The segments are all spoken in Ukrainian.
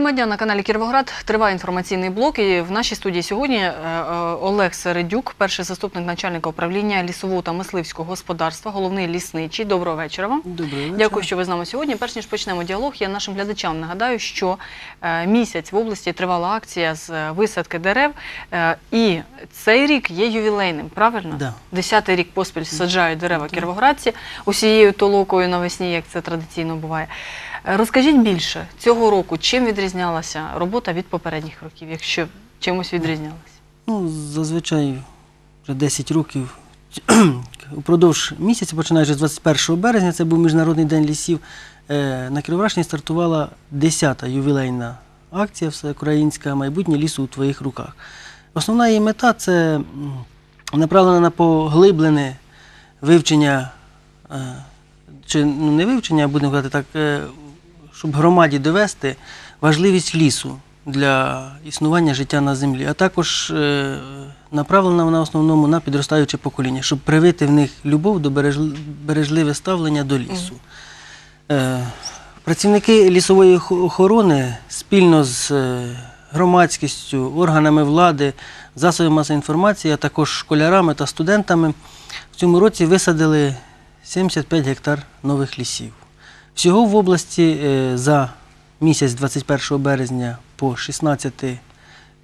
Тема дня на каналі Кіровоград триває інформаційний блок. І в нашій студії сьогодні е, е, Олег Середюк, перший заступник начальника управління лісового та мисливського господарства, головний лісничий. Доброго вечора вам. Доброго вечора. Дякую, що ви з нами сьогодні. Перш ніж почнемо діалог, я нашим глядачам нагадаю, що е, місяць в області тривала акція з висадки дерев, і цей рік є ювілейним. Правильно? Да. Десятий рік поспіль саджають дерева кіровоградці усією толокою навесні, як це традиційно буває. Розкажіть більше цього року, чим відрізнялася робота від попередніх років, якщо чимось відрізнялася? Ну, зазвичай вже 10 років. Упродовж місяця, починаючи з 21 березня, це був Міжнародний день лісів. е, На Кіровоградщині стартувала 10-та ювілейна акція всеукраїнська майбутнє лісу у твоїх руках. Основна її мета це направлена на поглиблене вивчення, е, чи ну, не вивчення, будемо казати так, е, щоб громаді довести важливість лісу для існування життя на землі, а також е, направлена вона в основному на підростаюче покоління, щоб привити в них любов до бережливе ставлення до лісу. Е, Працівники лісової охорони спільно з е, громадськістю, органами влади, засобами масової інформації, а також школярами та студентами в цьому році висадили 75 гектар нових лісів. Всього в області е, за місяць 21 березня по 16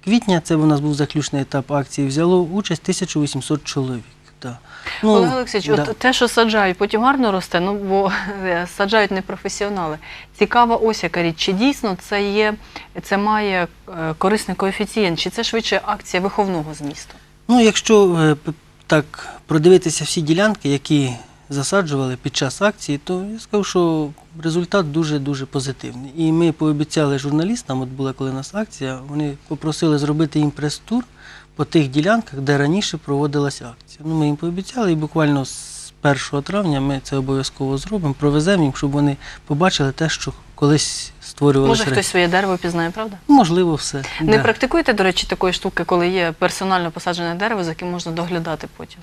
квітня, це у нас був заключний етап акції, взяло участь 1800 чоловік. Да. Ну, Олег Олексійович, да. от те, що саджають, потім гарно росте, ну бо е, саджають не професіонали. Цікава ось яка річ. Чи дійсно це є, це має е, корисний коефіцієнт, чи це швидше акція виховного змісту? Ну, якщо так продивитися всі ділянки, які засаджували під час акції, то я скажу, що результат дуже-дуже позитивний. І ми пообіцяли журналістам, от була коли у нас акція, вони попросили зробити їм прес-тур по тих ділянках, де раніше проводилася акція. Ну, ми їм пообіцяли, і буквально з 1 травня ми це обов'язково зробимо, провеземо їм, щоб вони побачили те, що колись створювалося. Може, хтось своє дерево пізнає, правда? Можливо, все. Не да. практикуєте, до речі, такої штуки, коли є персонально посаджене дерево, за яким можна доглядати потім.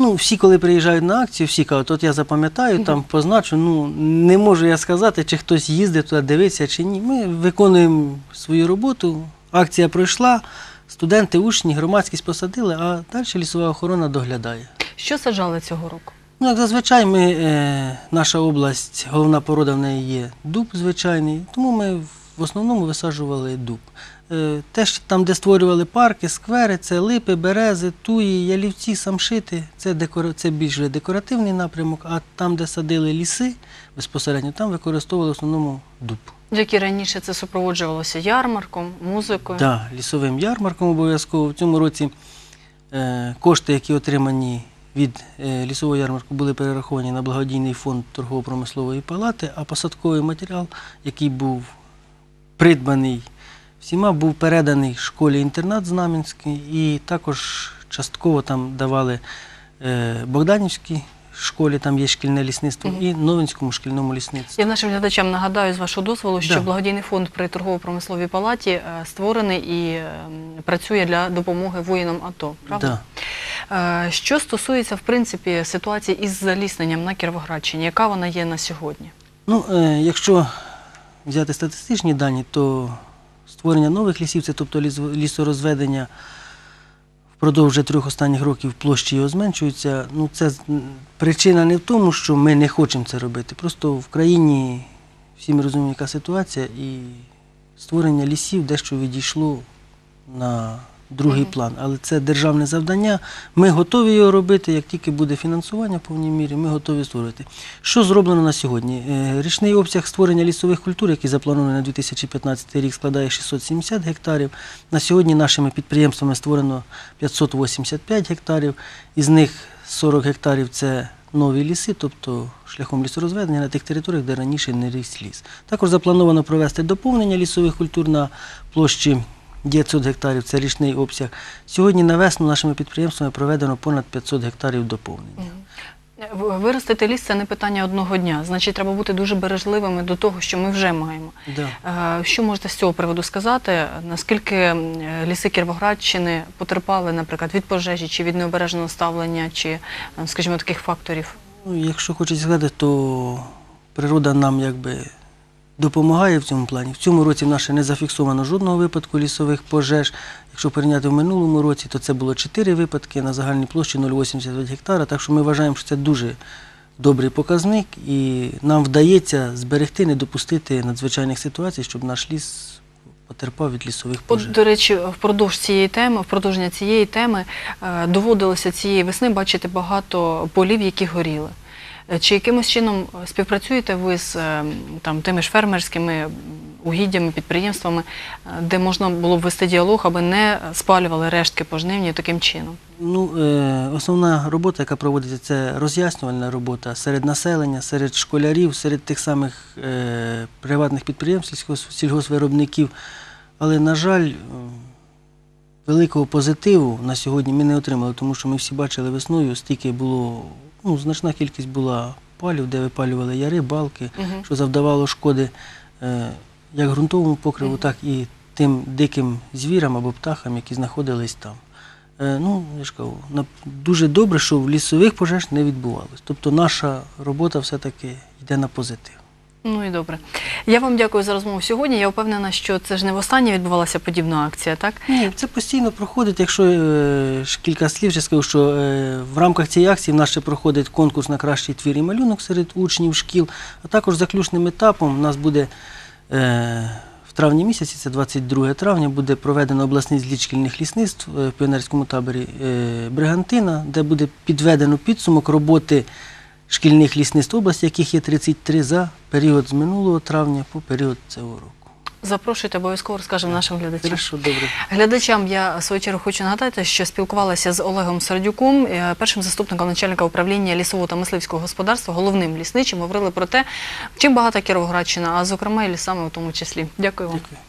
Ну, всі, коли приїжджають на акцію, всі кажуть, от я запам'ятаю, там позначу. Ну, не можу я сказати, чи хтось їздить туди, дивиться, чи ні. Ми виконуємо свою роботу. Акція пройшла, студенти, учні, громадськість посадили, а далі лісова охорона доглядає. Що саджали цього року? Ну, як зазвичай, ми, е, наша область, головна порода в неї є дуб звичайний, тому ми в основному висаджували дуб. Е, те, що там, де створювали парки, сквери, це липи, берези, туї, ялівці, самшити, це, декора... це більш декоративний напрямок, а там, де садили ліси безпосередньо, там використовували в основному дуб. Як і раніше це супроводжувалося ярмарком, музикою. Так, лісовим ярмарком обов'язково. В цьому році е, кошти, які отримані від е, лісового ярмарку, були перераховані на благодійний фонд торгово-промислової палати, а посадковий матеріал, який був придбаний всіма, був переданий школі-інтернат Знам'янській і також частково там давали е, Богданівській школі, там є шкільне лісництво, і Новинському шкільному лісництву. Я нашим глядачам нагадаю з вашого дозволу, що Да. благодійний фонд при торгово-промисловій палаті е, створений і е, працює для допомоги воїнам АТО. Правда? Е, Що стосується в принципі ситуації із залісненням на Кіровоградщині, яка вона є на сьогодні? Ну, якщо взяти статистичні дані, то створення нових лісів, це тобто ліс- лісорозведення впродовж трьох останніх років площі його зменшуються. Ну, це причина не в тому, що ми не хочемо це робити. Просто в країні всі ми розуміємо, яка ситуація, і створення лісів дещо відійшло на другий план. Але це державне завдання. Ми готові його робити, як тільки буде фінансування в повній мірі, ми готові створити. Що зроблено на сьогодні? Е, Річний обсяг створення лісових культур, який запланований на 2015 рік, складає 670 гектарів. На сьогодні нашими підприємствами створено 585 гектарів, із них 40 гектарів це нові ліси, тобто шляхом лісорозведення на тих територіях, де раніше не ріс ліс. Також заплановано провести доповнення лісових культур на площі 900 гектарів, це річний обсяг. Сьогодні на весну нашими підприємствами проведено понад 500 гектарів доповнення. Виростити ліс це не питання одного дня. Значить, треба бути дуже бережливими до того, що ми вже маємо. Да. Е, Що можете з цього приводу сказати? Наскільки ліси Кіровоградщини потерпали, наприклад, від пожежі чи від необережного ставлення, чи, е, скажімо, таких факторів? Ну, якщо хочеться сказати, то природа нам якби допомагає в цьому плані. В цьому році в нас ще не зафіксовано жодного випадку лісових пожеж. Якщо порівняти в минулому році, то це було 4 випадки на загальній площі 0,89 гектара. Так що ми вважаємо, що це дуже добрий показник, і нам вдається зберегти, не допустити надзвичайних ситуацій, щоб наш ліс потерпав від лісових пожеж. От, до речі, впродовж цієї теми, впродовження цієї теми е, доводилося цієї весни бачити багато полів, які горіли. Е, Чи якимось чином е, співпрацюєте ви з е, там, тими ж фермерськими угіддями, підприємствами, де можна було б вести діалог, аби не спалювали рештки пожнивні таким чином? Ну, основна робота, яка проводиться, це роз'яснювальна робота серед населення, серед школярів, серед тих самих приватних підприємств, сільгос- сільгоспвиробників. Але, на жаль, великого позитиву на сьогодні ми не отримали, тому що ми всі бачили весною, стільки було, ну, значна кількість була палів, де випалювали яри, балки, Мгм. що завдавало шкоди е, як ґрунтовому покриву, так і тим диким звірам або птахам, які знаходились там. Е, Ну, я ж кажу, на- дуже добре, що в лісових пожеж не відбувалось. Тобто наша робота все-таки йде на позитив. Ну і добре. Я вам дякую за розмову сьогодні. Я впевнена, що це ж не востаннє відбувалася подібна акція, так? Ні, це постійно проходить. Якщо е, ж кілька слів, ще скажу, що е, в рамках цієї акції в нас ще проходить конкурс на кращий твір і малюнок серед учнів шкіл, а також заключним етапом у нас буде е, травні місяці, це 22 травня, буде проведено обласний зліт шкільних лісництв е, в піонерському таборі е, Бригантина, де буде підведено підсумок роботи шкільних лісництв області, яких є 33 за період з минулого травня по період цього року. Запрошуйте, обов'язково розкажемо нашим глядачам. Хорошо, добре. Глядачам я в свою чергу хочу нагадати, що спілкувалася з Олегом Сердюком, е, першим заступником начальника управління лісового та мисливського господарства, головним лісничим. Говорили про те, чим багата Кіровоградщина, а зокрема і лісами у тому числі. Дякую вам. Дякую.